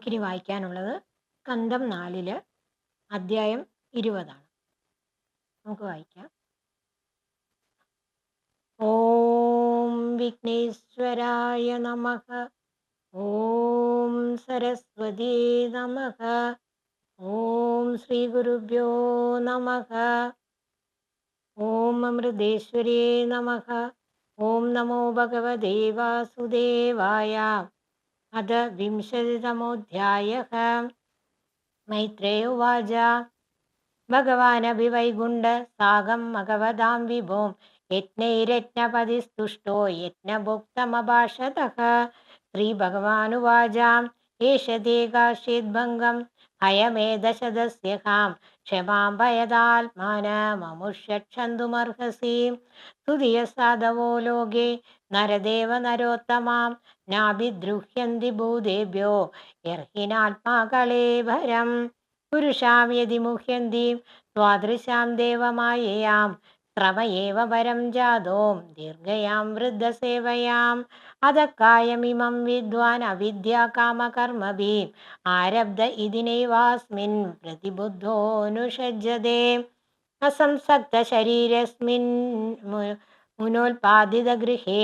നമുക്കിനി വായിക്കാനുള്ളത് കന്തം നാലിൽ അദ്ധ്യായം ഇരുപതാണ്. നമുക്ക് വായിക്കാം. ഓം വിഘ്നേശ്വരായ നമ. ഓം സരസ്വതി നമ. ഓം ശ്രീ ഗുരുഭ്യോ നമ. ഓം അമൃതേശ്വരേ നമ. ഓം നമോ ഭഗവതേ വാസുദേവായ अथ विंशतितमोऽध्यायः मैत्रेयुवाच भगवानपि वैगुण्ड सागं मघवदां विभों यज्ञैरज्ञपतिस्तुष्टो यज्ञभोक्तमभाषतः श्रीभगवानुवाच एष ते काश्चिद्भङ्गं അയമേദശദസ്യഹാം അയമേതശതസ്യഹാം ക്ഷമാപയതാത്മാന മമുഷ്യക്ഷന്തുമർഹസീം തുതിയസാധവോ ലോകേ നരദേവ നരോത്തമാം നാഭിദ്രുഹ്യന്തി ഭൂദേവ്യോ യർഹിനാത്മാകളെ ഭരം. പുരുഷാം യതി മുഹ്യന്തീം ദ്വാദൃശാം ദേവമായയാം श्रम एव वरं जातों दीर्घयां वृद्धसेवयाम् अतः कायमिमं विद्वान् अविद्याकामकर्मभिः आरब्ध इति नैवास्मिन् प्रतिबुद्धोऽनुषज्यते। असंसक्तशरीरस्मिन् मुनोत्पादितगृहे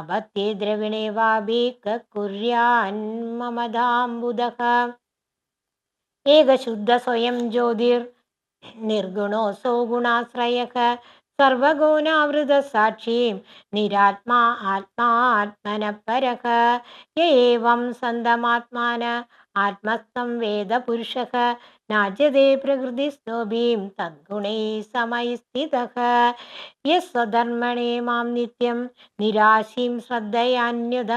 अपत्ये द्रविणे वापि कुर्यान्ममदाम्बुदः एकशुद्धस्वयं ज्योतिर्निर्गुणोऽसौ गुणाश्रयः സർവഗുണാവൃത സാക്ഷീം നിരാത്മാ ആത്മാത്മനപരക ഏവം സന്തമാത്മാന ആത്മസ്ഥം വേദപുരുഷ. നാജ്യതേ പ്രകൃതിസ്നോഭീം തദ്ഗുണൈ സമയസ്ഥിത. യസ്വധർമ്മണേ മാം നിത്യം നിരാശീം ശ്രദ്ധയാന്യുത.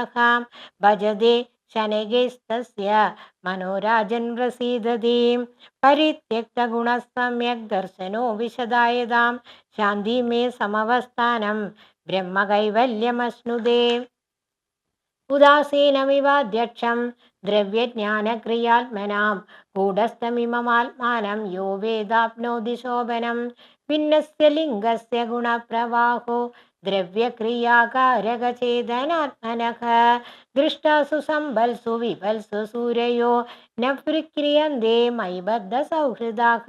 ഭജതേ ശനൈകൈസ്തസ്യ മനോരാജൻ പ്രസീദതീം പരിത്യക്തഗുണസമ്യക് ദർശനോ വിശദായതാം. ശാന്തി മേ സമവസ്ഥാനം. ബ്രഹ്മകൈവല്യമശ്നുദേ ഉദാസീനമിവാധ്യക്ഷം. ദ്രവ്യജ്ഞാനക്രിയാത്മനാം. കൂടസ്ഥമിമമാത്മാനം. യോ വേദാപ്നോതി ശോഭനം ഭിന്നസ്യ ലിംഗസ്യ ഗുണപ്രവാഹോ. ദ്രവ്യക്രിയാകാരകചേതനാത്മനഃ. ദൃഷ്ടാസു സമ്പൽസു വിപൽസു സൂരയോ നവൃക്രിയന്തേ മൈ ബദ്ധ സൗഹൃദാഹ.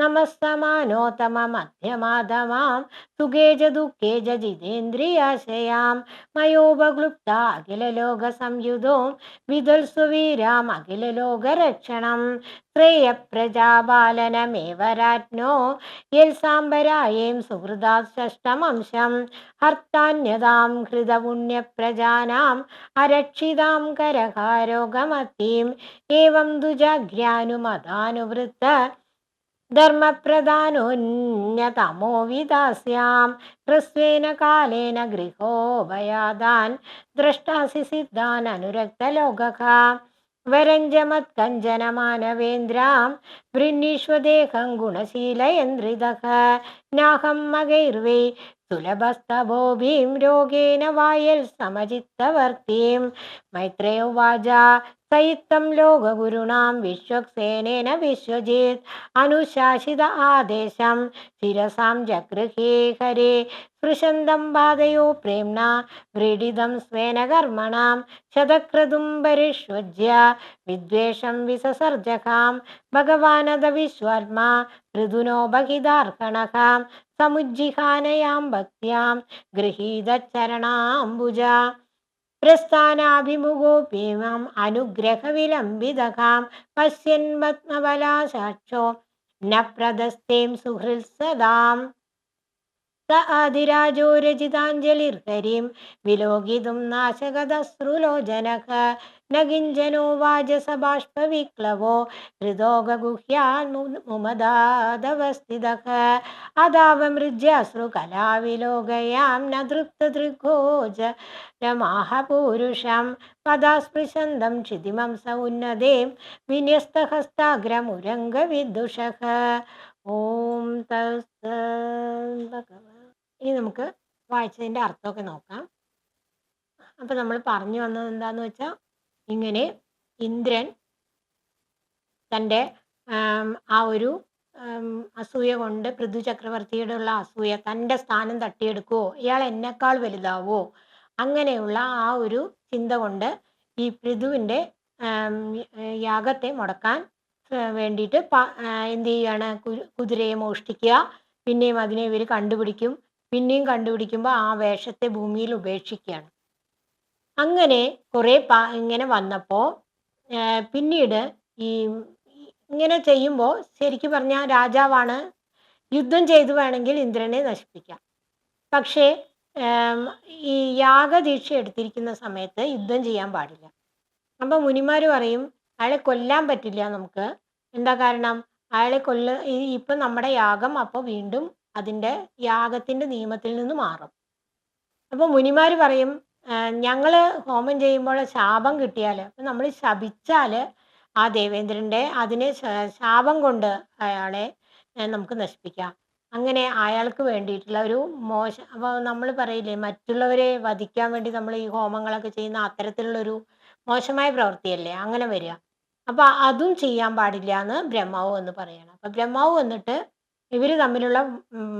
നമസ്തമാനോത്തമ മധ്യമാധമാം. സുഖേജ ദുഃഖേജ ജിതേന്ദ്രിയാശയാം. മയോപക്ലുപ്ത അഖില അഖിലലോക സംയുതോം വിദുൽസു വീരാം ശ്രേയ പ്രജാപാലനമേവരാജ്ഞോ യൽ സാംബരായേം സുഹൃദാ സുഹൃദാശ്രഷ്ടമംശം ഹർത്താന്യതാം ഹൃതപുണ്യപ്രജാനാം അരക്ഷിതാം കരകാരോഗമതീം ഏവം ദുജാഗ്രാനുമതാനുവൃത്ത ധർമ്മപ്രധാനോന്യതമോ വിദാസ്യാം ഹ്രസ്വേന കാലേന ഗൃഹോപയാതാൻ ദ്രഷ്ടാസി സിദ്ധാൻ അനുരക്തലോകക വരഞ്ജമത്കഞ്ജനമാനവേന്ദ്രാം വൃന്നീഷ്വദേഹം ഗുണശീലയന്ത്രിതഃ നാഹം മകൈർവേ സുലഭസ്തഭോഭിം രോഗേന വായൽ സമചിത്തവർത്തിം മൈത്രേയോവാച സയിത്തം ലോകഗുരുണാം വിശ്വക്സേനേന വിശ്വജിത്. അനുശാസിത ആദേശം ശിരസാം ജഗൃഹേ ഹരേ. സ്പൃശന്തം പാതയോ പ്രേംണ വ്രീഡിതം സ്വേന കർമ്മണാം ശതക്രതും പരിഷ്വജ്യ. വിദ്വേഷം വിസസർജകാം ഭഗവാനത ഋതുനോ ഋതുനോപഹിതാർഹണകാം സമുജ്ജിഹാനയാം ഭക്യാം ഗൃഹീതചരണാംബുജ അനുഗ്രഹ അനുഗ്രഹവിലംബിതകാം. പശ്യൻ പത്മബലാസാക്ഷോ ന പ്രദസ്തേം സുഹൃത്സദാം സ ആദിരാജോ രചിതാഞ്ജലിർഹരിം വിലോകിതും നാശകതശ്രുലോചനഃ ന കിഞ്ചനോ വാചസബാഷ്പവിക്ലവോ ഹൃദോഗുഹ്യാമുമദാദവസ്ഥിതഃ അതാവമൃജ്യാശ്രുകലാവിലോകയാം ന തൃപ്തദൃഗോജ രമാഹ പൂരുഷം പദാസ്പൃശന്തം ക്ഷിതിമം സ ഉന്നതേം വിന്യസ്തഹസ്താഗ്രമുരംഗവിദുഷഃ. ഓം തസ്സ ഇനി നമുക്ക് വായിച്ചതിന്റെ അർത്ഥമൊക്കെ നോക്കാം. അപ്പം നമ്മൾ പറഞ്ഞു വന്നത് എന്താന്ന് വെച്ചാൽ ഇങ്ങനെ ഇന്ദ്രൻ തന്റെ ആ ഒരു അസൂയ കൊണ്ട് പൃഥു ചക്രവർത്തിയുടെ ഉള്ള അസൂയ തന്റെ സ്ഥാനം തട്ടിയെടുക്കുവോ? ഇയാൾ എന്നെക്കാൾ വലുതാവോ? അങ്ങനെയുള്ള ആ ഒരു ചിന്ത കൊണ്ട് ഈ പൃഥുവിന്റെ യാഗത്തെ മുടക്കാൻ വേണ്ടിയിട്ട് എന്ത് ചെയ്യാണ് കുതിരയെ മോഷ്ടിക്കുക. പിന്നെയും അതിനെ ഇവർ കണ്ടുപിടിക്കും. പിന്നെയും കണ്ടുപിടിക്കുമ്പോൾ ആ വേഷത്തെ ഭൂമിയിൽ ഉപേക്ഷിക്കുകയാണ്. അങ്ങനെ കുറേ പാ ഇങ്ങനെ വന്നപ്പോൾ പിന്നീട് ഈ ഇങ്ങനെ ചെയ്യുമ്പോൾ ശരിക്കും പറഞ്ഞാൽ രാജാവാണ് യുദ്ധം ചെയ്തു വേണമെങ്കിൽ ഇന്ദ്രനെ നശിപ്പിക്കാം. പക്ഷേ ഈ യാഗദീക്ഷ എടുത്തിരിക്കുന്ന സമയത്ത് യുദ്ധം ചെയ്യാൻ പാടില്ല. അപ്പം മുനിമാർ പറയും അയാളെ കൊല്ലാൻ പറ്റില്ല നമുക്ക്. എന്താ കാരണം? അയാളെ കൊല്ല ഇപ്പം നമ്മുടെ യാഗം അപ്പോൾ വീണ്ടും അതിന്റെ യാഗത്തിന്റെ നിയമത്തിൽ നിന്ന് മാറും. അപ്പോൾ മുനിമാർ പറയും ഞങ്ങൾ ഹോമം ചെയ്യുമ്പോൾ ശാപം കിട്ടിയാൽ നമ്മൾ ശപിച്ചാൽ ആ ദേവേന്ദ്രന്റെ അതിനെ ശാപം കൊണ്ട് അയാളെ നമുക്ക് നശിപ്പിക്കാം. അങ്ങനെ അയാൾക്ക് വേണ്ടിയിട്ടുള്ള ഒരു മോശ അപ്പോൾ നമ്മൾ പറയില്ലേ മറ്റുള്ളവരെ വധിക്കാൻ വേണ്ടി നമ്മൾ ഈ ഹോമങ്ങളൊക്കെ ചെയ്യുന്ന അത്തരത്തിലുള്ളൊരു മോശമായ പ്രവൃത്തിയല്ലേ അങ്ങനെ വരിക. അപ്പോൾ അതും ചെയ്യാൻ പാടില്ല എന്ന് ബ്രഹ്മാവ് എന്ന് പറയണം. അപ്പോൾ ബ്രഹ്മാവ് വന്നിട്ട് ഇവർ തമ്മിലുള്ള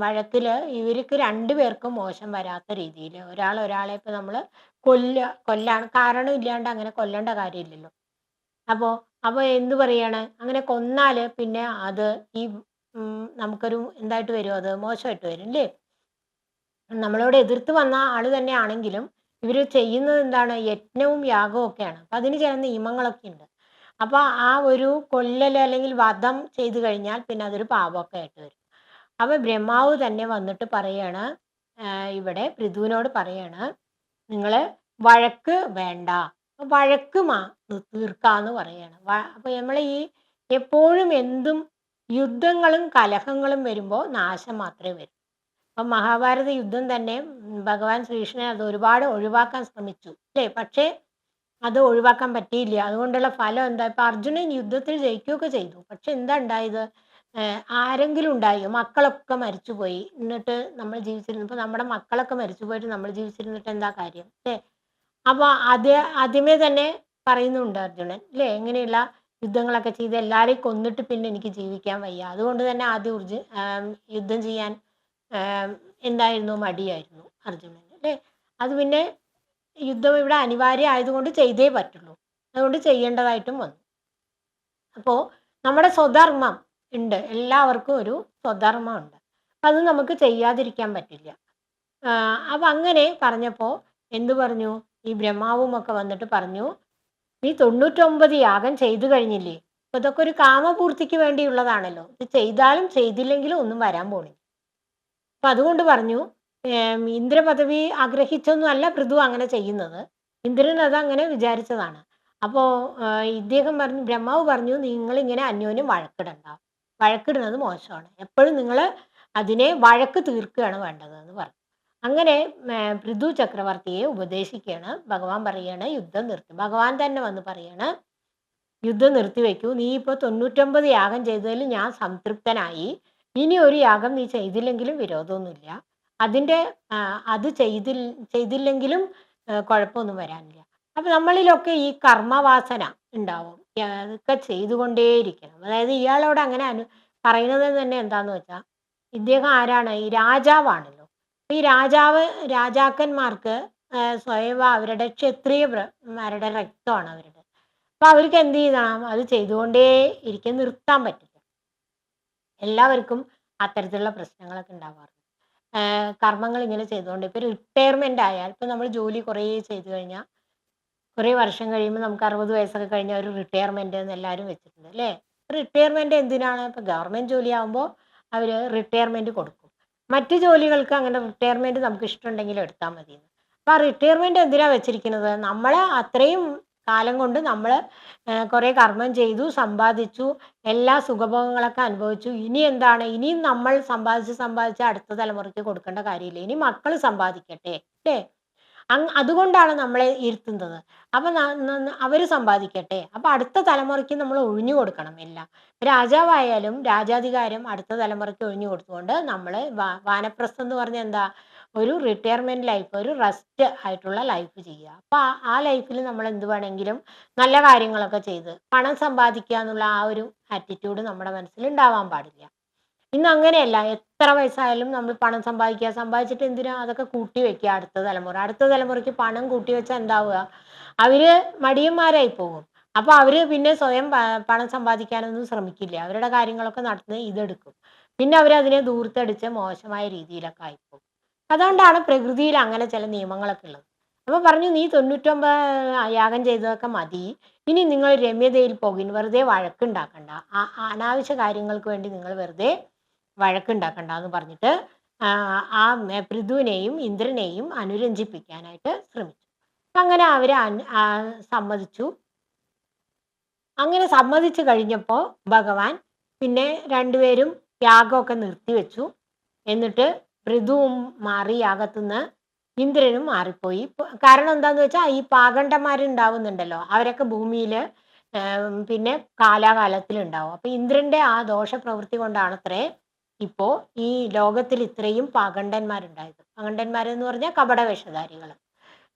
വഴക്കിൽ ഇവർക്ക് രണ്ടുപേർക്കും മോശം വരാത്ത രീതിയിൽ ഒരാൾ ഒരാളെ ഇപ്പം നമ്മൾ കൊല്ല കൊല്ലാണ്. കാരണം ഇല്ലാണ്ട് അങ്ങനെ കൊല്ലേണ്ട കാര്യമില്ലല്ലോ. അപ്പോൾ അപ്പോൾ എന്ത് പറയാണ്? അങ്ങനെ കൊന്നാൽ പിന്നെ അത് ഈ നമുക്കൊരു എന്തായിട്ട് വരും? അത് മോശമായിട്ട് വരും അല്ലേ? നമ്മളോട് എതിർത്ത് വന്ന ആൾ തന്നെയാണെങ്കിലും ഇവർ ചെയ്യുന്നത് എന്താണ്? യജ്ഞവും യാഗവും ഒക്കെയാണ്. അപ്പം അതിന് ചില നിയമങ്ങളൊക്കെ ഉണ്ട്. അപ്പോൾ ആ ഒരു കൊല്ലൽ അല്ലെങ്കിൽ വധം ചെയ്തു കഴിഞ്ഞാൽ പിന്നെ അതൊരു പാപമൊക്കെ ആയിട്ട് വരും. അപ്പോൾ ബ്രഹ്മാവ് തന്നെ വന്നിട്ട് പറയാണ് ഇവിടെ പൃഥുവിനോട് പറയാണ് നിങ്ങൾ വഴക്ക് വേണ്ട വഴക്ക് മാ തീർക്കാന്ന് പറയാണ്. അപ്പോൾ നമ്മൾ ഈ എപ്പോഴും എന്തും യുദ്ധങ്ങളും കലഹങ്ങളും വരുമ്പോൾ നാശം മാത്രമേ വരൂ. അപ്പം മഹാഭാരത യുദ്ധം തന്നെ ഭഗവാൻ ശ്രീകൃഷ്ണൻ അത് ഒരുപാട് ഒഴിവാക്കാൻ ശ്രമിച്ചു അല്ലേ? പക്ഷേ അത് ഒഴിവാക്കാൻ പറ്റിയില്ല. അതുകൊണ്ടുള്ള ഫലം എന്താ? ഇപ്പൊ അർജുനൻ യുദ്ധത്തിൽ ജയിക്കുകയൊക്കെ ചെയ്തു. പക്ഷെ എന്താ ഉണ്ടായത്? ആരെങ്കിലും ഉണ്ടായോ? മക്കളൊക്കെ മരിച്ചുപോയി. എന്നിട്ട് നമ്മൾ ജീവിച്ചിരുന്നപ്പോൾ നമ്മുടെ മക്കളൊക്കെ മരിച്ചു പോയിട്ട് നമ്മൾ ജീവിച്ചിരുന്നിട്ട് എന്താ കാര്യം? അല്ലേ അപ്പോൾ അത് ആദ്യമേ തന്നെ പറയുന്നുണ്ട് അർജുനൻ അല്ലേ എങ്ങനെയുള്ള യുദ്ധങ്ങളൊക്കെ ചെയ്ത് എല്ലാവരെയും കൊന്നിട്ട് പിന്നെ എനിക്ക് ജീവിക്കാൻ വയ്യ. അതുകൊണ്ട് തന്നെ ആദ്യം ഉർജു ആം, യുദ്ധം ചെയ്യാൻ എന്തായിരുന്നു? മടിയായിരുന്നു അർജുനൻ അല്ലേ അത് പിന്നെ യുദ്ധം ഇവിടെ അനിവാര്യ ആയതുകൊണ്ട് ചെയ്തേ പറ്റുള്ളൂ. അതുകൊണ്ട് ചെയ്യേണ്ടതായിട്ടും വന്നു. അപ്പോൾ നമ്മുടെ സ്വധർമ്മം ഉണ്ട്. എല്ലാവർക്കും ഒരു സ്വധർമ്മമുണ്ട്. അത് നമുക്ക് ചെയ്യാതിരിക്കാൻ പറ്റില്ല. അപ്പം അങ്ങനെ പറഞ്ഞപ്പോൾ എന്തു പറഞ്ഞു? ഈ ബ്രഹ്മാവും ഒക്കെ വന്നിട്ട് പറഞ്ഞു നീ തൊണ്ണൂറ്റൊമ്പത് യാഗം ചെയ്തു കഴിഞ്ഞില്ലേ? അപ്പൊ ഇതൊക്കെ ഒരു കാമപൂർത്തിക്ക് വേണ്ടിയുള്ളതാണല്ലോ. ഇത് ചെയ്താലും ചെയ്തില്ലെങ്കിലും ഒന്നും വരാൻ പോണില്ല. അപ്പൊ അതുകൊണ്ട് പറഞ്ഞു ഇന്ദ്രപദവി ആഗ്രഹിച്ചൊന്നും അല്ല പൃഥു അങ്ങനെ ചെയ്യുന്നത്. ഇന്ദ്രൻ അത് അങ്ങനെ വിചാരിച്ചതാണ്. അപ്പോൾ ഇദ്ദേഹം പറഞ്ഞു ബ്രഹ്മാവ് പറഞ്ഞു നിങ്ങൾ ഇങ്ങനെ അന്യോന്യം വഴക്കിടണ്ട. വഴക്കിടുന്നത് മോശമാണ്. എപ്പോഴും നിങ്ങൾ അതിനെ വഴക്ക് തീർക്കുകയാണ് വേണ്ടത് എന്ന് പറഞ്ഞു അങ്ങനെ പൃഥു ചക്രവർത്തിയെ ഉപദേശിക്കുകയാണ്. ഭഗവാൻ പറയാണ് യുദ്ധം നിർത്തി ഭഗവാൻ തന്നെ വന്ന് പറയാണ് യുദ്ധം നിർത്തി നിർത്തിവെക്കൂ നീ ഇപ്പോൾ തൊണ്ണൂറ്റൊമ്പത് യാഗം ചെയ്തതിൽ ഞാൻ സംതൃപ്തനായി. ഇനി ഒരു യാഗം നീ ചെയ്തില്ലെങ്കിലും വിരോധമൊന്നുമില്ല. അതിന്റെ അത് ചെയ്തി ചെയ്തില്ലെങ്കിലും കുഴപ്പമൊന്നും വരാനില്ല. അപ്പം നമ്മളിലൊക്കെ ഈ കർമ്മവാസന ഉണ്ടാവും. അതൊക്കെ ചെയ്തുകൊണ്ടേയിരിക്കണം. അതായത് ഇയാളോട് അങ്ങനെ അനു പറയുന്നത് തന്നെ എന്താന്ന് വെച്ചാൽ ഇദ്ദേഹം ആരാണ്? ഈ രാജാവാണല്ലോ. ഈ രാജാവ് രാജാക്കന്മാർക്ക് സ്വയം അവരുടെ ക്ഷത്രിയമാരുടെ രക്തമാണ് അവരുടെ. അപ്പൊ അവർക്ക് എന്ത് ചെയ്യണം അത് ചെയ്തുകൊണ്ടേ ഇരിക്കാൻ നിർത്താൻ പറ്റില്ല. എല്ലാവർക്കും അത്തരത്തിലുള്ള പ്രശ്നങ്ങളൊക്കെ ഉണ്ടാവാറുണ്ട്. കർമ്മങ്ങൾ ഇങ്ങനെ ചെയ്തുകൊണ്ട്. ഇപ്പൊ റിട്ടയർമെന്റ് ആയാൽ ഇപ്പൊ നമ്മൾ ജോലി കുറേ ചെയ്തു കഴിഞ്ഞാൽ കുറേ വർഷം കഴിയുമ്പോൾ നമുക്ക് അറുപത് വയസ്സൊക്കെ കഴിഞ്ഞാൽ ഒരു റിട്ടയർമെന്റ് എന്ന് എല്ലാവരും വെച്ചിട്ടുണ്ട് അല്ലേ? റിട്ടയർമെന്റ് എന്തിനാണ്? ഇപ്പോൾ ഗവൺമെന്റ് ജോലി ആകുമ്പോൾ അവർ റിട്ടയർമെന്റ് കൊടുക്കും. മറ്റ് ജോലികൾക്ക് അങ്ങനെ റിട്ടയർമെന്റ് നമുക്ക് ഇഷ്ടമുണ്ടെങ്കിൽ എടുത്താൽ മതി അപ്പോൾ ആ റിട്ടയർമെന്റ് എന്തിനാണ് വെച്ചിരിക്കുന്നത്? നമ്മൾ അത്രയും കാലം കൊണ്ട് നമ്മൾ കുറേ കർമ്മം ചെയ്തു സമ്പാദിച്ചു എല്ലാ സുഖഭോഗങ്ങളൊക്കെ അനുഭവിച്ചു. ഇനി എന്താണ്? ഇനിയും നമ്മൾ സമ്പാദിച്ച് സമ്പാദിച്ച് അടുത്ത തലമുറയ്ക്ക് കൊടുക്കേണ്ട കാര്യമില്ല. ഇനി മക്കൾ സമ്പാദിക്കട്ടെ അല്ലേ? അതുകൊണ്ടാണ് നമ്മളെ ഇരുത്തുന്നത്. അപ്പം അവർ സമ്പാദിക്കട്ടെ. അപ്പം അടുത്ത തലമുറയ്ക്ക് നമ്മൾ ഒഴിഞ്ഞു കൊടുക്കണം എല്ലാം. രാജാവായാലും രാജാധികാരം അടുത്ത തലമുറയ്ക്ക് ഒഴിഞ്ഞു കൊടുത്തുകൊണ്ട് നമ്മൾ വാനപ്രസ്ഥം എന്ന് പറഞ്ഞാൽ എന്താ? ഒരു റിട്ടയർമെന്റ് ലൈഫ് ഒരു റെസ്റ്റ് ആയിട്ടുള്ള ലൈഫ് ചെയ്യുക. അപ്പോൾ ആ ലൈഫിൽ നമ്മൾ എന്ത് വേണമെങ്കിലും നല്ല കാര്യങ്ങളൊക്കെ ചെയ്ത് പണം സമ്പാദിക്കുക എന്നുള്ള ആ ഒരു ആറ്റിറ്റ്യൂഡ് നമ്മുടെ മനസ്സിൽ ഉണ്ടാവാൻ പാടില്ല. ഇന്ന് അങ്ങനെയല്ല. എത്ര വയസ്സായാലും നമ്മൾ പണം സമ്പാദിക്കുക. സമ്പാദിച്ചിട്ട് എന്തിനാ? അതൊക്കെ കൂട്ടി വെക്കുക അടുത്ത തലമുറ. അടുത്ത തലമുറയ്ക്ക് പണം കൂട്ടി വെച്ചാൽ എന്താവുക? അവർ മടിയന്മാരായി പോകും. അപ്പൊ അവർ പിന്നെ സ്വയം പണം സമ്പാദിക്കാനൊന്നും ശ്രമിക്കില്ല. അവരുടെ കാര്യങ്ങളൊക്കെ നടത്തുന്നത് ഇതെടുക്കും. പിന്നെ അവരതിനെ ദൂർത്തടിച്ച് മോശമായ രീതിയിലൊക്കെ ആയിപ്പോകും. അതുകൊണ്ടാണ് പ്രകൃതിയിൽ അങ്ങനെ ചില നിയമങ്ങളൊക്കെ ഉള്ളത്. അപ്പോൾ പറഞ്ഞു നീ തൊണ്ണൂറ്റൊമ്പത് യാഗം ചെയ്തതൊക്കെ മതി. ഇനി നിങ്ങൾ രമ്യതയിൽ പോകും. വെറുതെ വഴക്കുണ്ടാക്കണ്ട. അനാവശ്യ കാര്യങ്ങൾക്ക് വേണ്ടി നിങ്ങൾ വെറുതെ വഴക്കുണ്ടാക്കണ്ട എന്ന് പറഞ്ഞിട്ട് ആ, പൃഥുവിനെയും ഇന്ദ്രനെയും അനുരഞ്ജിപ്പിക്കാനായിട്ട് ശ്രമിച്ചു. അങ്ങനെ അവരെ സമ്മതിച്ചു. അങ്ങനെ സമ്മതിച്ചു കഴിഞ്ഞപ്പോൾ ഭഗവാൻ പിന്നെ രണ്ടുപേരും യാഗമൊക്കെ നിർത്തിവെച്ചു. എന്നിട്ട് പൃഥുവും മാറി യാഗത്തുനിന്ന് ഇന്ദ്രനും മാറിപ്പോയി. കാരണം എന്താന്ന് വെച്ചാൽ ഈ പാകണ്ഡന്മാരുണ്ടാവുന്നുണ്ടല്ലോ അവരൊക്കെ ഭൂമിയിൽ പിന്നെ കാലാകാലത്തിൽ ഉണ്ടാവും അപ്പൊ ഇന്ദ്രന്റെ ആ ദോഷ പ്രവൃത്തി കൊണ്ടാണത്രേ ഇപ്പോ ഈ ലോകത്തിൽ ഇത്രയും പാകണ്ഡന്മാരുണ്ടായത് പാകണ്ഡന്മാരെന്ന് പറഞ്ഞാൽ കപട വേഷധാരികൾ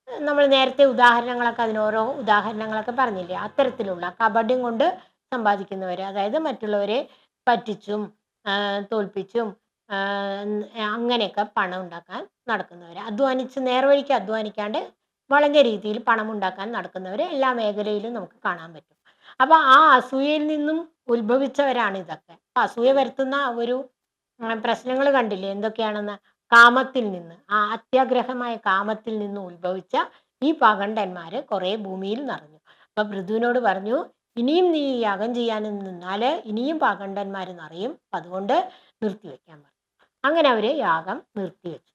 നമ്മൾ നേരത്തെ ഉദാഹരണങ്ങളൊക്കെ അതിന് ഓരോ ഉദാഹരണങ്ങളൊക്കെ പറഞ്ഞില്ലേ? അത്തരത്തിലുള്ള കപടം കൊണ്ട് സമ്പാദിക്കുന്നവർ അതായത് മറ്റുള്ളവരെ പറ്റിച്ചും തോൽപ്പിച്ചും അങ്ങനെയൊക്കെ പണം ഉണ്ടാക്കാൻ നടക്കുന്നവർ അധ്വാനിച്ച് നേർവഴിക്ക് അധ്വാനിക്കാണ്ട് വളഞ്ഞ രീതിയിൽ പണം ഉണ്ടാക്കാൻ നടക്കുന്നവർ എല്ലാ മേഖലയിലും നമുക്ക് കാണാൻ പറ്റും. അപ്പൊ ആ അസൂയയിൽ നിന്നും ഉത്ഭവിച്ചവരാണ് ഇതൊക്കെ. അസൂയ വരുത്തുന്ന ഒരു പ്രശ്നങ്ങൾ കണ്ടില്ലേ? എന്തൊക്കെയാണെന്ന്? കാമത്തിൽ നിന്ന്. ആ അത്യാഗ്രഹമായ കാമത്തിൽ നിന്ന് ഉത്ഭവിച്ച ഈ പകണ്ടന്മാര് കുറെ ഭൂമിയിൽ നിറഞ്ഞു. അപ്പൊ പൃഥുവിനോട് പറഞ്ഞു ഇനിയും നീ യാഗം ചെയ്യാൻ നിന്നാൽ ഇനിയും പാകണ്ഡന്മാർ നിറയും. അതുകൊണ്ട് നിർത്തിവെക്കാൻ പറഞ്ഞു. അങ്ങനെ അവർ യാഗം നിർത്തിവെച്ചു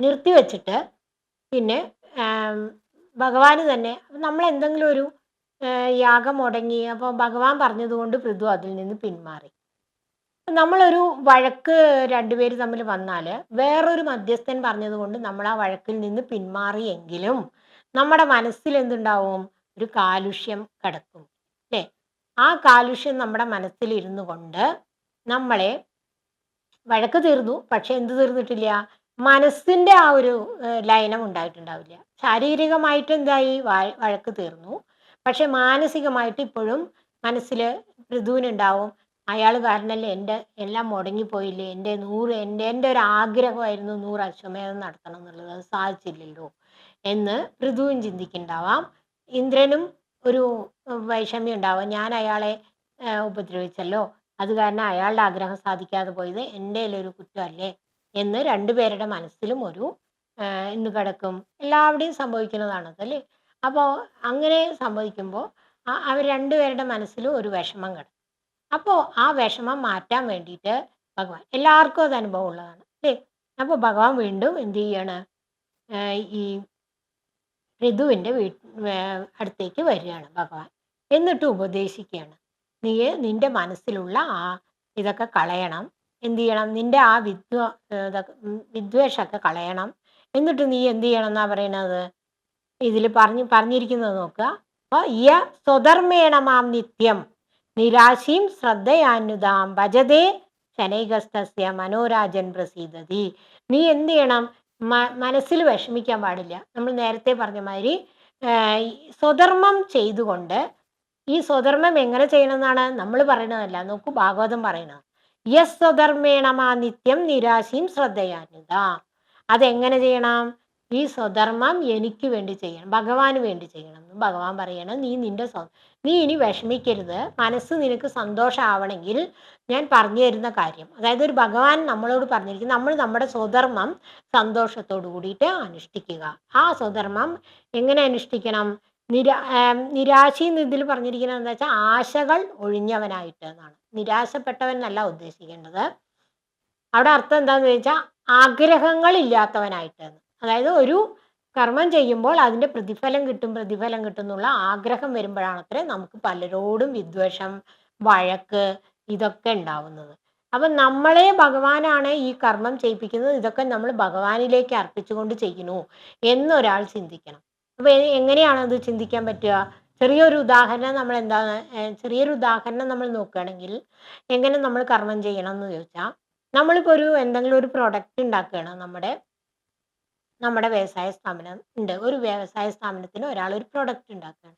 നിർത്തിവെച്ചിട്ട് പിന്നെ ഭഗവാന് തന്നെ നമ്മൾ എന്തെങ്കിലും ഒരു യാഗം മുടങ്ങി അപ്പോൾ ഭഗവാൻ പറഞ്ഞതുകൊണ്ട് പൃഥു അതിൽ നിന്ന് പിന്മാറി. നമ്മളൊരു വഴക്ക് രണ്ടുപേര് തമ്മിൽ വന്നാൽ വേറൊരു മധ്യസ്ഥൻ പറഞ്ഞതുകൊണ്ട് നമ്മൾ ആ വഴക്കിൽ നിന്ന് പിന്മാറിയെങ്കിലും നമ്മുടെ മനസ്സിൽ എന്തുണ്ടാവും? ഒരു കാലുഷ്യം കിടക്കും. അല്ലേ ആ കാലുഷ്യം നമ്മുടെ മനസ്സിൽ ഇരുന്നു കൊണ്ട് നമ്മളെ വഴക്ക് തീർന്നു. പക്ഷെ എന്ത് തീർന്നിട്ടില്ല? മനസ്സിന്റെ ആ ഒരു ലയനം ഉണ്ടായിട്ടുണ്ടാവില്ല. ശാരീരികമായിട്ട് എന്തായി? വഴക്ക് തീർന്നു. പക്ഷെ മാനസികമായിട്ട് ഇപ്പോഴും മനസ്സിൽ പൃഥുവിനുണ്ടാവും അയാൾ കാരണമല്ലേ എന്റെ എല്ലാം മുടങ്ങിപ്പോയില്ലേ? എന്റെ നൂറ് എന്റെ എന്റെ ഒരു ആഗ്രഹമായിരുന്നു നൂറ് അശ്വമേധം നടത്തണം എന്നുള്ളത്. അത് സാധിച്ചില്ലല്ലോ എന്ന് പൃഥുവും ചിന്തിക്കുന്നുണ്ടാവാം. ഇന്ദ്രനും ഒരു വൈഷമ്യം ഉണ്ടാവാം. ഞാൻ അയാളെ ഉപദ്രവിച്ചല്ലോ. അത് കാരണം അയാളുടെ ആഗ്രഹം സാധിക്കാതെ പോയത് എന്റെ ഒരു കുറ്റമല്ലേ എന്ന് രണ്ടുപേരുടെ മനസ്സിലും ഒരു ഇന്ന് കിടക്കും. എല്ലാവിടെയും സംഭവിക്കുന്നതാണത് അല്ലേ അപ്പോൾ അങ്ങനെ സംഭവിക്കുമ്പോൾ അവർ രണ്ടുപേരുടെ മനസ്സിലും ഒരു വിഷമം കിടക്കും. അപ്പോൾ ആ വിഷമം മാറ്റാൻ വേണ്ടിയിട്ട് ഭഗവാൻ എല്ലാവർക്കും അത് അനുഭവം ഉള്ളതാണ് അല്ലേ? അപ്പോൾ ഭഗവാൻ വീണ്ടും എന്ത് ചെയ്യാണ്? ഈ ഋതുവിന്റെ വീ അടുത്തേക്ക് വരികയാണ് ഭഗവാൻ. എന്നിട്ട് ഉപദേശിക്കുകയാണ് നീ നിന്റെ മനസ്സിലുള്ള ആ ഇതൊക്കെ കളയണം എന്ത് ചെയ്യണം? നിന്റെ ആ വിദ്വ വിദ്വേഷമൊക്കെ കളയണം. എന്നിട്ട് നീ എന്ത് ചെയ്യണം എന്നാ പറയണത് ഇതിൽ പറഞ്ഞു പറഞ്ഞിരിക്കുന്നത് നോക്കുക. അപ്പൊ യ സ്വധർമ്മേണമാം നിത്യം നിരാശീം ശ്രദ്ധയാനുതാം. ഭജതേ ശനൈകസ്തസ്യ മനോരാജൻ പ്രസീതതി. നീ എന്ത് ചെയ്യണം? മനസ്സിൽ വിഷമിക്കാൻ പാടില്ല. നമ്മൾ നേരത്തെ പറഞ്ഞ മാതിരി സ്വധർമ്മം ചെയ്തുകൊണ്ട് ഈ സ്വധർമ്മം എങ്ങനെ ചെയ്യണമെന്നാണ് നമ്മൾ പറയണതല്ല നോക്കൂ ഭാഗവതം പറയണത് യസ് സ്വധർമ്മേണമാ നിത്യം നിരാശയും ശ്രദ്ധയാനുത. അതെങ്ങനെ ചെയ്യണം? ഈ സ്വധർമ്മം എനിക്ക് വേണ്ടി ചെയ്യണം. ഭഗവാന് വേണ്ടി ചെയ്യണം എന്ന് ഭഗവാൻ പറയണം. നീ നിന്റെ സ്വ നീ ഇനി വിഷമിക്കരുത്. മനസ്സ് നിനക്ക് സന്തോഷമാവണമെങ്കിൽ ഞാൻ പറഞ്ഞു തരുന്ന കാര്യം. അതായത് ഒരു ഭഗവാൻ നമ്മളോട് പറഞ്ഞിരിക്കും നമ്മൾ നമ്മുടെ സ്വധർമ്മം സന്തോഷത്തോടു കൂടിയിട്ട് അനുഷ്ഠിക്കുക. ആ സ്വധർമ്മം എങ്ങനെ അനുഷ്ഠിക്കണം? നിരാ നിരാശ നിരാശയും ഇതിൽ പറഞ്ഞിരിക്കുന്നത് എന്താ വെച്ചാൽ ആശകൾ ഒഴിഞ്ഞവനായിട്ട് എന്നാണ്. നിരാശപ്പെട്ടവൻ എന്നല്ല ഉദ്ദേശിക്കേണ്ടത്. അവിടെ അർത്ഥം എന്താണെന്ന് ചോദിച്ചാൽ ആഗ്രഹങ്ങൾ ഇല്ലാത്തവനായിട്ട് എന്ന്. അതായത് ഒരു കർമ്മം ചെയ്യുമ്പോൾ അതിന്റെ പ്രതിഫലം കിട്ടും പ്രതിഫലം കിട്ടും എന്നുള്ള ആഗ്രഹം വരുമ്പോഴാണത്രേ നമുക്ക് പലരോടും വിദ്വേഷം വഴക്ക് ഇതൊക്കെ ഉണ്ടാവുന്നത്. അപ്പം നമ്മളെ ഭഗവാനാണ് ഈ കർമ്മം ചെയ്യിപ്പിക്കുന്നത് ഇതൊക്കെ നമ്മൾ ഭഗവാനിലേക്ക് അർപ്പിച്ചുകൊണ്ട് ചെയ്യുന്നു എന്നൊരാൾ ചിന്തിക്കണം. അപ്പൊ എങ്ങനെയാണ് അത് ചിന്തിക്കാൻ പറ്റുക? ചെറിയൊരു ഉദാഹരണം നമ്മൾ എന്താണ് ചെറിയൊരു ഉദാഹരണം നമ്മൾ നോക്കുകയാണെങ്കിൽ എങ്ങനെ നമ്മൾ കർമ്മം ചെയ്യണം എന്ന് ചോദിച്ചാൽ നമ്മളിപ്പോൾ ഒരു എന്തെങ്കിലും ഒരു പ്രൊഡക്റ്റ് ഉണ്ടാക്കുകയാണ് നമ്മുടെ നമ്മുടെ വ്യവസായ സ്ഥാപനം ഉണ്ട്. ഒരു വ്യവസായ സ്ഥാപനത്തിന് ഒരാൾ ഒരു പ്രൊഡക്റ്റ് ഉണ്ടാക്കുകയാണ്.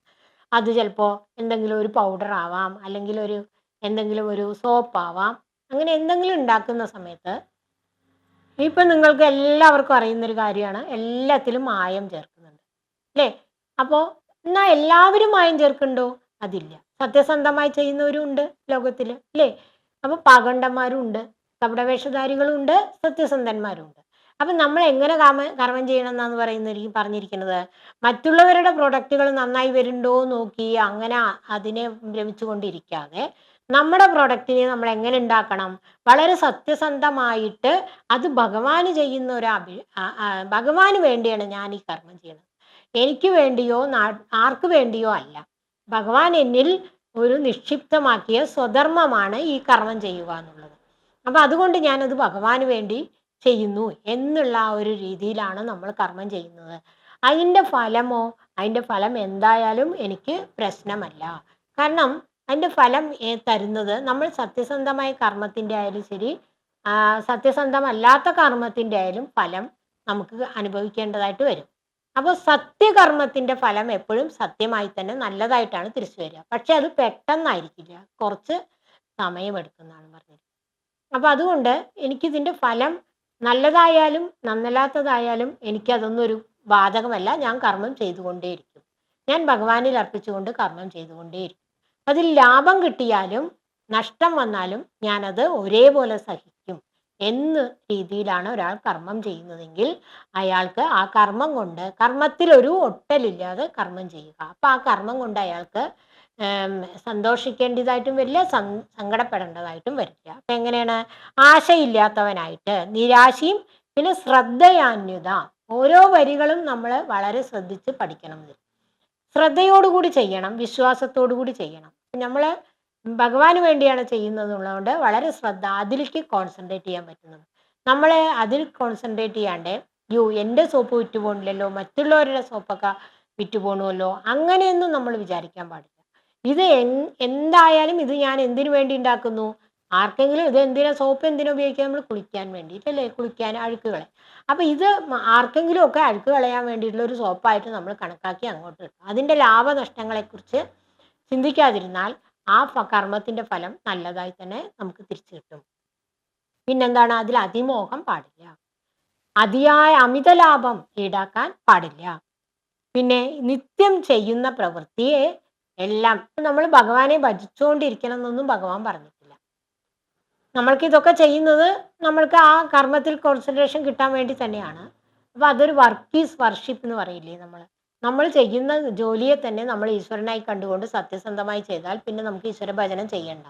അത് ചിലപ്പോൾ എന്തെങ്കിലും ഒരു പൗഡർ ആവാം അല്ലെങ്കിൽ ഒരു എന്തെങ്കിലും ഒരു സോപ്പ് ആവാം അങ്ങനെ എന്തെങ്കിലും ഉണ്ടാക്കുന്ന സമയത്ത് ഇപ്പം നിങ്ങൾക്ക് എല്ലാവർക്കും അറിയുന്നൊരു കാര്യമാണ് എല്ലാത്തിലും മായം ചേർക്കുന്നുണ്ട്. അല്ലേ? അപ്പോൾ എന്നാൽ എല്ലാവരും മായം ചേർക്കുന്നുണ്ടോ? അതില്ല. സത്യസന്ധമായി ചെയ്യുന്നവരും ഉണ്ട് ലോകത്തിൽ അല്ലേ? അപ്പോൾ പാകണ്ടന്മാരും ഉണ്ട് കപടവേഷധാരികളും ഉണ്ട് സത്യസന്ധന്മാരും ഉണ്ട്. അപ്പം നമ്മൾ എങ്ങനെ കാമ കർമ്മം ചെയ്യണം എന്നാണ് പറയുന്നത് പറഞ്ഞിരിക്കുന്നത്. മറ്റുള്ളവരുടെ പ്രൊഡക്റ്റുകൾ നന്നായി വരുന്നുണ്ടോ നോക്കി അങ്ങനെ അതിനെ ഭ്രമിച്ചുകൊണ്ടിരിക്കാതെ നമ്മുടെ പ്രൊഡക്റ്റിനെ നമ്മൾ എങ്ങനെ ഉണ്ടാക്കണം? വളരെ സത്യസന്ധമായിട്ട് അത് ഭഗവാന് ചെയ്യുന്ന ഒരു അഭി ഭഗവാന് വേണ്ടിയാണ് ഞാൻ ഈ കർമ്മം ചെയ്യുന്നത്. എനിക്ക് വേണ്ടിയോ ആർക്ക് വേണ്ടിയോ അല്ല. ഭഗവാൻ എന്നിൽ ഒരു നിക്ഷിപ്തമാക്കിയ സ്വധർമ്മമാണ് ഈ കർമ്മം ചെയ്യുക എന്നുള്ളത്. അപ്പം അതുകൊണ്ട് ഞാനത് ഭഗവാന് വേണ്ടി ചെയ്യുന്നു എന്നുള്ള ആ ഒരു രീതിയിലാണ് നമ്മൾ കർമ്മം ചെയ്യുന്നത്. അതിന്റെ ഫലമോ അതിന്റെ ഫലം എന്തായാലും എനിക്ക് പ്രശ്നമല്ല. കാരണം അതിന്റെ ഫലം തരുന്നത് നമ്മൾ സത്യസന്ധമായ കർമ്മത്തിന്റെ ആയാലും ശരി സത്യസന്ധമല്ലാത്ത കർമ്മത്തിന്റെ ആയാലും ഫലം നമുക്ക് അനുഭവിക്കേണ്ടതായിട്ട് വരും. അപ്പോൾ സത്യകർമ്മത്തിന്റെ ഫലം എപ്പോഴും സത്യമായി തന്നെ നല്ലതായിട്ടാണ് തിരിച്ചു വരിക. പക്ഷെ അത് പെട്ടെന്നായിരിക്കില്ല. കുറച്ച് സമയമെടുക്കുന്നതാണ് പറഞ്ഞത്. അപ്പോൾ അതുകൊണ്ട് എനിക്കിതിന്റെ ഫലം നല്ലതായാലും നന്നല്ലാത്തതായാലും എനിക്കതൊന്നും ഒരു ബാധകമല്ല ഞാൻ കർമ്മം ചെയ്തുകൊണ്ടേയിരിക്കും. ഞാൻ ഭഗവാനിൽ അർപ്പിച്ചുകൊണ്ട് കർമ്മം ചെയ്തുകൊണ്ടേയിരിക്കും. അതിൽ ലാഭം കിട്ടിയാലും നഷ്ടം വന്നാലും ഞാനത് ഒരേപോലെ സഹിക്കും എന്ന് രീതിയിലാണ് ഒരാൾ കർമ്മം ചെയ്യുന്നതെങ്കിൽ അയാൾക്ക് ആ കർമ്മം കൊണ്ട് കർമ്മത്തിൽ ഒരു ഒട്ടലില്ലാതെ കർമ്മം ചെയ്യുക. അപ്പം ആ കർമ്മം കൊണ്ട് അയാൾക്ക് സന്തോഷിക്കേണ്ടതായിട്ടും വരില്ല സങ്കടപ്പെടേണ്ടതായിട്ടും വരില്ല. അപ്പം എങ്ങനെയാണ്? ആശയില്ലാത്തവനായിട്ട് നിരാശയും പിന്നെ ശ്രദ്ധയാന്യത ഓരോ വരികളും നമ്മൾ വളരെ ശ്രദ്ധിച്ച് പഠിക്കണം. ശ്രദ്ധയോടുകൂടി ചെയ്യണം വിശ്വാസത്തോടു കൂടി ചെയ്യണം. നമ്മൾ ഭഗവാന് വേണ്ടിയാണ് ചെയ്യുന്നത് ഉള്ളതുകൊണ്ട് വളരെ ശ്രദ്ധ അതിലേക്ക് കോൺസെൻട്രേറ്റ് ചെയ്യാൻ പറ്റുന്നത്. നമ്മൾ അതിൽ കോൺസെൻട്രേറ്റ് ചെയ്യാണ്ട് യു എന്റെ സോപ്പ് വിറ്റുപോകണില്ലല്ലോ മറ്റുള്ളവരുടെ സോപ്പൊക്കെ വിറ്റുപോകണമല്ലോ അങ്ങനെയൊന്നും നമ്മൾ വിചാരിക്കാൻ പാടില്ല. ഇത് എന്തായാലും ഇത് ഞാൻ എന്തിനു വേണ്ടി ഉണ്ടാക്കുന്നു? ആർക്കെങ്കിലും ഇത് എന്തിനാ സോപ്പ് എന്തിനാ ഉപയോഗിക്കുക നമ്മൾ കുളിക്കാൻ വേണ്ടിയിട്ടല്ലേ? കുളിക്കാൻ അഴുക്കുകളെ. അപ്പോൾ ഇത് ആർക്കെങ്കിലും ഒക്കെ അഴുക്ക് കളയാൻ വേണ്ടിയിട്ടുള്ള ഒരു സോപ്പായിട്ട് നമ്മൾ കണക്കാക്കി അങ്ങോട്ട് ഇട്ടു അതിന്റെ ലാഭനഷ്ടങ്ങളെക്കുറിച്ച് ചിന്തിക്കാതിരുന്നാൽ ആ കർമ്മത്തിന്റെ ഫലം നല്ലതായി തന്നെ നമുക്ക് തിരിച്ചു കിട്ടും. പിന്നെന്താണ്? അതിൽ അതിമോഹം പാടില്ല. അതിയായ അമിത ലാഭം ഈടാക്കാൻ പാടില്ല. പിന്നെ നിത്യം ചെയ്യുന്ന പ്രവൃത്തിയെ എല്ലാം. നമ്മൾ ഭഗവാനെ ഭജിച്ചുകൊണ്ടിരിക്കണം എന്നൊന്നും ഭഗവാൻ പറഞ്ഞിട്ടില്ല. നമ്മൾക്ക് ഇതൊക്കെ ചെയ്യുന്നത് നമ്മൾക്ക് ആ കർമ്മത്തിൽ കോൺസെൻട്രേഷൻ കിട്ടാൻ വേണ്ടി തന്നെയാണ്. അപ്പോൾ അതൊരു വർക്ക് ഈസ് വർഷിപ്പ് എന്ന് പറയില്ലേ നമ്മൾ നമ്മൾ ചെയ്യുന്ന ജോലിയെ തന്നെ നമ്മൾ ഈശ്വരനായി കണ്ടുകൊണ്ട് സത്യസന്ധമായി ചെയ്താൽ പിന്നെ നമുക്ക് ഈശ്വര ഭജനം ചെയ്യണ്ട.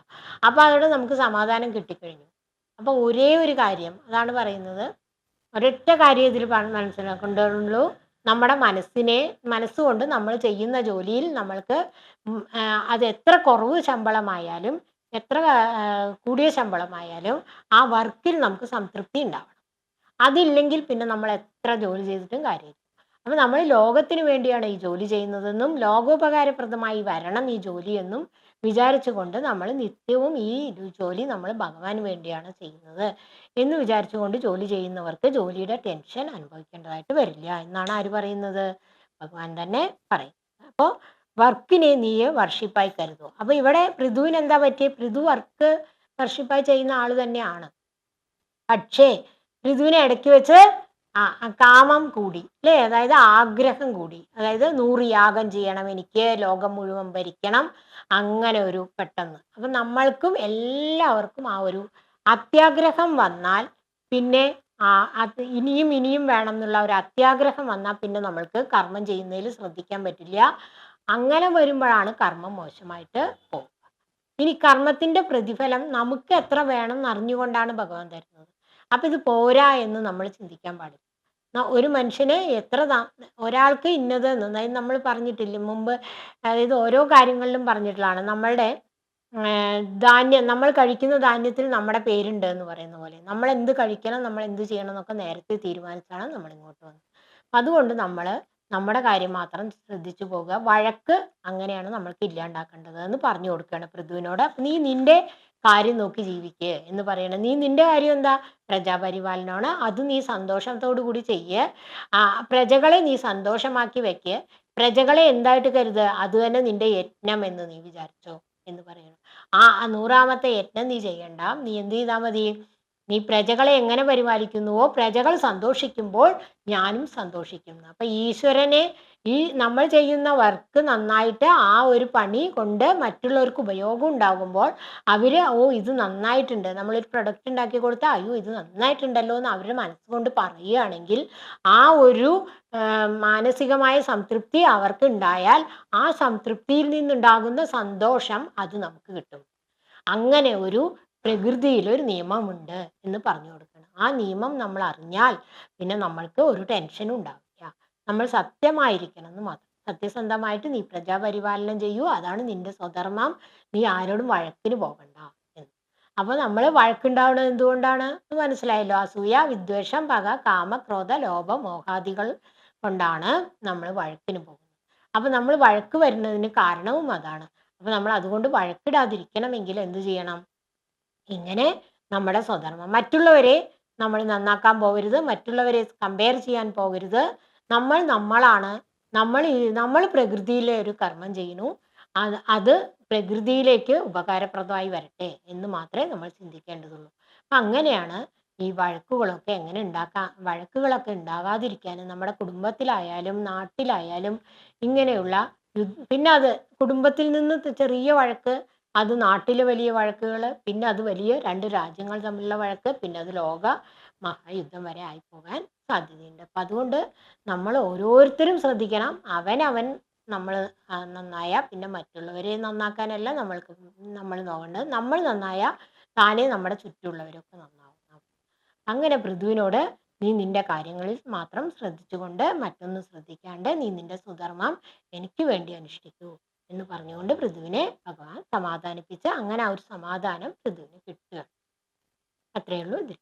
അപ്പോൾ അതോടെ നമുക്ക് സമാധാനം കിട്ടിക്കഴിഞ്ഞു. അപ്പോൾ ഒരേ ഒരു കാര്യം അതാണ് പറയുന്നത്. ഒരൊറ്റ കാര്യം ഇതിൽ മനസ്സിലാക്കേണ്ടുള്ളൂ നമ്മുടെ മനസ്സിനെ മനസ്സുകൊണ്ട് നമ്മൾ ചെയ്യുന്ന ജോലിയിൽ നമ്മൾക്ക് അത് എത്ര കുറവ് ശമ്പളമായാലും എത്ര കൂടിയ ശമ്പളമായാലും ആ വർക്കിൽ നമുക്ക് സംതൃപ്തി ഉണ്ടാവണം. അതില്ലെങ്കിൽ പിന്നെ നമ്മൾ എത്ര ജോലി ചെയ്തിട്ടും കാര്യമില്ല. അപ്പം നമ്മൾ ലോകത്തിന് വേണ്ടിയാണ് ഈ ജോലി ചെയ്യുന്നതെന്നും ലോകോപകാരപ്രദമായി വരണം ഈ ജോലിയെന്നും വിചാരിച്ചുകൊണ്ട് നമ്മൾ നിത്യവും ഈ ജോലി നമ്മൾ ഭഗവാന് വേണ്ടിയാണ് ചെയ്യുന്നത്. എന്ന് വിചാരിച്ചുകൊണ്ട് ജോലി ചെയ്യുന്നവർക്ക് ജോലിയുടെ ടെൻഷൻ അനുഭവിക്കേണ്ടതായിട്ട് വരില്ല എന്നാണ് ആര് പറയുന്നത്? ഭഗവാൻ തന്നെ പറയും. അപ്പോൾ വർക്കിനെ നീ വർഷിപ്പായി കരുതൂ. അപ്പോൾ ഇവിടെ പൃഥുവിന് എന്താ പറ്റിയ? പൃഥു വർക്ക് വർഷിപ്പായി ചെയ്യുന്ന ആൾ തന്നെയാണ്. പക്ഷേ പൃഥുവിനെ ഇടയ്ക്ക് വെച്ച് ആ കാമം കൂടി അല്ലേ? അതായത് ആഗ്രഹം കൂടി. അതായത് നൂറ് യാഗം ചെയ്യണം എനിക്ക് ലോകം മുഴുവൻ ഭരിക്കണം അങ്ങനെ ഒരു പെട്ടെന്ന്. അപ്പം നമ്മൾക്കും എല്ലാവർക്കും ആ ഒരു അത്യാഗ്രഹം വന്നാൽ പിന്നെ ആ അത് ഇനിയും ഇനിയും വേണം എന്നുള്ള ഒരു അത്യാഗ്രഹം വന്നാൽ പിന്നെ നമ്മൾക്ക് കർമ്മം ചെയ്യുന്നതിൽ ശ്രദ്ധിക്കാൻ പറ്റില്ല. അങ്ങനെ വരുമ്പോഴാണ് കർമ്മം മോശമായിട്ട് പോകുക ഇനി കർമ്മത്തിന്റെ പ്രതിഫലം നമുക്ക് എത്ര വേണം എന്ന് അറിഞ്ഞുകൊണ്ടാണ് ഭഗവാൻ തരുന്നത്. അപ്പൊ ഇത് പോരാ എന്ന് നമ്മൾ ചിന്തിക്കാൻ പാടില്ല. ഒരു മനുഷ്യന് എത്ര ഒരാൾക്ക് ഇന്നത് അതായത് നമ്മൾ പറഞ്ഞിട്ടില്ല മുമ്പ് അതായത് ഓരോ കാര്യങ്ങളിലും പറഞ്ഞിട്ടുള്ളതാണ്. നമ്മളുടെ ധാന്യം നമ്മൾ കഴിക്കുന്ന ധാന്യത്തിൽ നമ്മുടെ പേരുണ്ട് എന്ന് പറയുന്ന പോലെ. നമ്മൾ എന്ത് കഴിക്കണം നമ്മൾ എന്ത് ചെയ്യണം എന്നൊക്കെ നേരത്തെ തീരുമാനിച്ചാണ് നമ്മൾ ഇങ്ങോട്ട് വന്നത്. അതുകൊണ്ട് നമ്മൾ നമ്മുടെ കാര്യം മാത്രം ശ്രദ്ധിച്ചു പോകുക വഴക്ക് അങ്ങനെയാണ് നമ്മൾക്ക് ഇല്ലാണ്ടാക്കേണ്ടത് എന്ന് പറഞ്ഞു കൊടുക്കുകയാണ് പൃഥുവിനോട്. നീ നിന്റെ കാര്യം നോക്കി ജീവിക്കുക എന്ന് പറയണം. നീ നിന്റെ കാര്യം എന്താ? പ്രജാപരിപാലനമാണ്. അത് നീ സന്തോഷത്തോടു കൂടി ചെയ്യ്. ആ പ്രജകളെ നീ സന്തോഷമാക്കി വെക്കുക പ്രജകളെ എന്തായിട്ട് കരുത്? അത് തന്നെ നിന്റെ യജ്ഞം എന്ന് നീ വിചാരിച്ചോ എന്ന് പറയണം. ആ നൂറാമത്തെ യജ്ഞം നീ ചെയ്യണ്ട. നീ എന്ത് ചെയ്താൽ മതി? നീ പ്രജകളെ എങ്ങനെ പരിപാലിക്കുന്നുവോ? പ്രജകൾ സന്തോഷിക്കുമ്പോൾ ഞാനും സന്തോഷിക്കുന്നു അപ്പൊ ഈശ്വരനെ ഈ നമ്മൾ ചെയ്യുന്ന വർക്ക് നന്നായിട്ട് ആ ഒരു പണി കൊണ്ട് മറ്റുള്ളവർക്ക് ഉപയോഗം ഉണ്ടാകുമ്പോൾ അവർ ഓ ഇത് നന്നായിട്ടുണ്ട്. നമ്മളൊരു പ്രൊഡക്റ്റ് ഉണ്ടാക്കി കൊടുത്താൽ അയ്യോ ഇത് നന്നായിട്ടുണ്ടല്ലോ എന്ന് അവരുടെ മനസ്സുകൊണ്ട് പറയുകയാണെങ്കിൽ ആ ഒരു മാനസികമായ സംതൃപ്തി അവർക്ക് ഉണ്ടായാൽ ആ സംതൃപ്തിയിൽ നിന്നുണ്ടാകുന്ന സന്തോഷം അത് നമുക്ക് കിട്ടും. അങ്ങനെ ഒരു പ്രകൃതിയിൽ ഒരു നിയമമുണ്ട് എന്ന് പറഞ്ഞു കൊടുക്കണം. ആ നിയമം നമ്മൾ അറിഞ്ഞാൽ പിന്നെ നമ്മൾക്ക് ഒരു ടെൻഷനും ഉണ്ടാവില്ല. നമ്മൾ സത്യമായിരിക്കണം എന്ന് മാത്രം. സത്യസന്ധമായിട്ട് നീ പ്രജാപരിപാലനം ചെയ്യൂ. അതാണ് നിന്റെ സ്വധർമ്മം. നീ ആരോടും വഴക്കിന് പോകണ്ട എന്ന്. അപ്പൊ നമ്മൾ വഴക്കുണ്ടാവുന്നത് എന്തുകൊണ്ടാണ്? എന്ന് മനസ്സിലായല്ലോ. അസൂയ വിദ്വേഷം പക കാമ ക്രോധ ലോഭ മോഹാദികൾ കൊണ്ടാണ് നമ്മൾ വഴക്കിന് പോകുന്നത്. അപ്പൊ നമ്മൾ വഴക്ക് വരുന്നതിന് കാരണവും അതാണ്. അപ്പൊ നമ്മൾ അതുകൊണ്ട് വഴക്കിടാതിരിക്കണമെങ്കിൽ എന്തു ചെയ്യണം? ഇങ്ങനെ നമ്മുടെ സ്വധർമ്മം. മറ്റുള്ളവരെ നമ്മൾ നന്നാക്കാൻ പോകരുത്. മറ്റുള്ളവരെ കമ്പയർ ചെയ്യാൻ പോകരുത്. നമ്മൾ നമ്മളാണ്. നമ്മൾ നമ്മൾ പ്രകൃതിയിലെ ഒരു കർമ്മം ചെയ്യുന്നു. അത് അത് പ്രകൃതിയിലേക്ക് ഉപകാരപ്രദമായി വരട്ടെ എന്ന് മാത്രമേ നമ്മൾ ചിന്തിക്കേണ്ടതുള്ളൂ. അപ്പം അങ്ങനെയാണ് ഈ വഴക്കുകളൊക്കെ എങ്ങനെ ഉണ്ടാക്കാം വഴക്കുകളൊക്കെ ഉണ്ടാകാതിരിക്കാൻ നമ്മുടെ കുടുംബത്തിലായാലും നാട്ടിലായാലും ഇങ്ങനെയുള്ള പിന്നെ അത് കുടുംബത്തിൽ നിന്ന് ചെറിയ വഴക്ക് അത് നാട്ടിലെ വലിയ വഴക്കുകൾ പിന്നെ അത് വലിയ രണ്ട് രാജ്യങ്ങൾ തമ്മിലുള്ള വഴക്ക് പിന്നെ അത് ലോക മഹായുദ്ധം വരെ ആയിപ്പോകാൻ സാധ്യതയുണ്ട്. അപ്പം അതുകൊണ്ട് നമ്മൾ ഓരോരുത്തരും ശ്രദ്ധിക്കണം. അവനവൻ നമ്മൾ നന്നായാൽ പിന്നെ മറ്റുള്ളവരെ നന്നാക്കാനല്ല നമ്മൾക്ക് നമ്മൾ നോക്കേണ്ടത്. നമ്മൾ നന്നായാൽ താനേ നമ്മുടെ ചുറ്റുമുള്ളവരൊക്കെ നന്നാവും അങ്ങനെ പൃഥുവിനോട് നീ നിന്റെ കാര്യങ്ങളിൽ മാത്രം ശ്രദ്ധിച്ചുകൊണ്ട് മറ്റൊന്നും ശ്രദ്ധിക്കാണ്ട് നീ നിന്റെ സുധർമ്മം എനിക്ക് വേണ്ടി അനുഷ്ഠിക്കൂ എന്ന് പറഞ്ഞുകൊണ്ട് പൃഥുവിനെ ഭഗവാൻ സമാധാനിപ്പിച്ച് അങ്ങനെ ആ ഒരു സമാധാനം പൃഥുവിന് കിട്ടുക അത്രയേ ഉള്ളൂ ഇതിൽ.